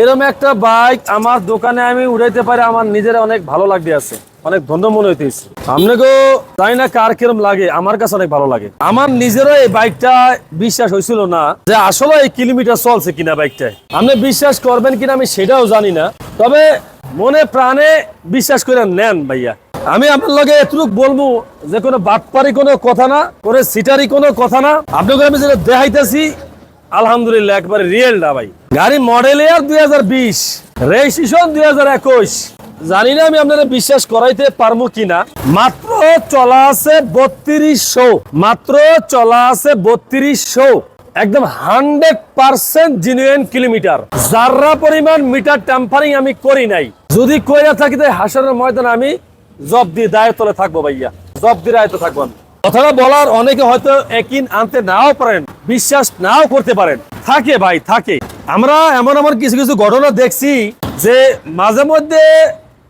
এরকম একটা বাইক আমার দোকানে আমি উড়াইতে পারি, আমার নিজের অনেক ভালো লাগতে আছে, অনেক ধন্য মনে হইতেছে। আপনাকেও তাই না কার কিরম লাগে, আমার কাছে অনেক ভালো লাগে। আমার নিজেরও এই বাইকটা বিশ্বাস হয়েছিল না যে আসলে এই কিলোমিটার চলছে কিনা বাইকটায় আপনি বিশ্বাস করবেন কিনা আমি সেটাও জানি না, তবে মনে প্রাণে বিশ্বাস করে নেন ভাইয়া। আমি আপনার লগে এতটুকু বলব যে কোনো বাটপারি কোনো কথা না করে সিটারি কোনো কথা না। আপনাকে আমি যেটা দেখাইতেছি আলহামদুলিল্লাহ, একবারে রিয়েল না ভাই। গাড়ি মডেল ইয়ার দুই হাজার বিশ রেজিস্ট্রেশন দুই হাজার একুশ। জানি না আমি আপনারা বিশ্বাস করাইতে পারব কিনা। মাত্র চলা আছে বত্রিশশো, মাত্র চলা আছে বত্রিশশো। একদম হান্ড্রেড পার্সেন্ট জিনুইন কিলোমিটার যারা পরিমাণ মিটার টেম্পারিং আমি করি নাই। যদি কইরা থাকি তাই হাসানের ময়দানে আমি জব দিয়ে দায়ের তলে থাকব ভাইয়া। জব দিয়ে দায়িত্ব থাকব আমি। কথাটা বলার অনেকে হয়তো একিন আনতে নাও পারেন, বিশ্বাস নাও করতে পারেন। থাকে ভাই, থাকে। আমরা এমন এমন কিছু কিছু ঘটনা দেখছি যে মাঝে মধ্যে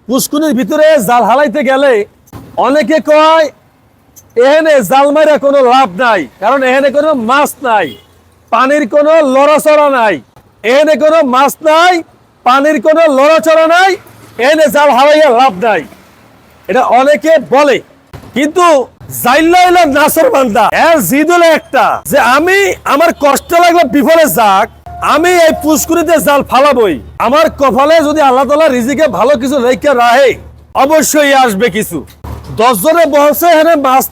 পুষ্কুনির ভিতরে জাল হালাইতে গেলে অনেকে কয়, এহেনে জাল মারা কোনো লাভ নাই, কারণ এহেনে কোনো মাছ নাই, পানির কোনো লড়াচড়া নাই। এহেনে কোনো মাছ নাই, পানির কোনো লড়াচড়া নাই এখানে জাল হালাইয়া লাভ নাই। এটা অনেকে বলে। কিন্তু বান্দা। একটা, যে আমি কষ্ট বিফলে যাক, আমি এই জাল ফালাবই। যদি আল্লাহ তালা কিছু অবশ্যই আসবে কিছু। মাছ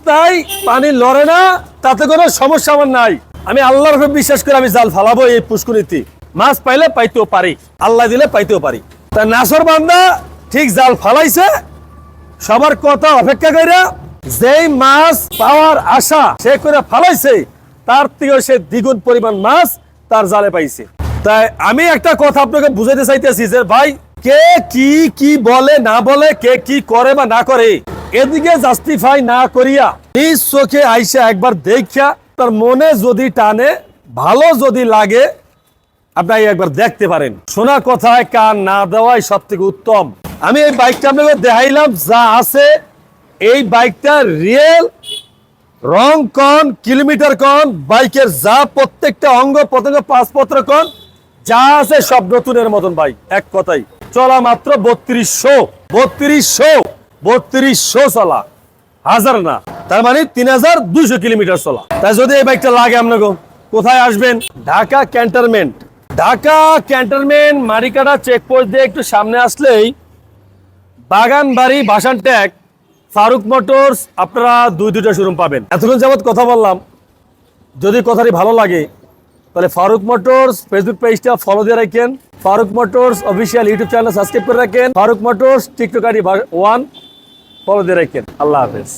পানি লড়ে না, তাতে কোনো সমস্যা আমার নাই। আমি আল্লাহর বিশ্বাস করে আমি জাল ফালাবো এই পুষ্কুরিতে। মাছ পাইলে পাইতেও পারি, আল্লাহ দিলে পাইতেও পারি। তা নাসর বান্দা ঠিক জাল ফালাইছে, সবার কথা অপেক্ষা করে যেই মাছ পাওয়ার আশা সে করে ফালাইছে, তার থেকে সে দ্বিগুণ পরিমাণ মাছ তার জালে পাইছে। তাই আমি একটা কথা আপনাকে বুঝাইতে চাইতেছি যে ভাই, কে কি কি বলে, না বলে, কে কি করে বা না করে, এদিকে জাস্টিফাই না করিয়া নিজ চোখে আইসা একবার দেখিয়া তার মনে যদি টানে, ভালো যদি লাগে আপনি একবার দেখতে পারেন। শোনা কথায় কান না দেওয়াই সব থেকে উত্তম। আমি এই বাইকটা আপনাকে দেখাইলাম, যা আছে এই বাইকটা রিয়েল রং কন কিলোমিটার কন, বাইকের যা প্রত্যেকটা অঙ্গ প্রত্যঙ্গ পাসপত্র কন, যা আছে সব নতুনের মতন বাইক, এক কথাই চলা মাত্র বত্রিশশো বত্রিশশো বত্রিশশো চলা। হাজার না। তার মানে তিন হাজার দুইশো কিলোমিটার চলা। তাই যদি এই বাইকটা লাগে আপনাকে, কোথায় আসবেন? Dhaka cantonment. Dhaka cantonment মারিকাটা checkpost দিয়ে একটু সামনে আসলেই বাগান বাড়ি ভাসান ট্যাগ ফারুক মোটরস, আপনারা দুই দুইটা শোরুম পাবেন। এতক্ষণ যাবৎ কথা বললাম, যদি কথাটি ভালো লাগে, তাহলে ফারুক মোটরস ফেসবুক পেজটা ফলো দিয়ে রাখেন। Faruk Motors official YouTube channel subscribe করে রাখেন। Faruk Motors TikTok ID one follow দিয়ে রাখেন। আল্লাহ হাফেজ।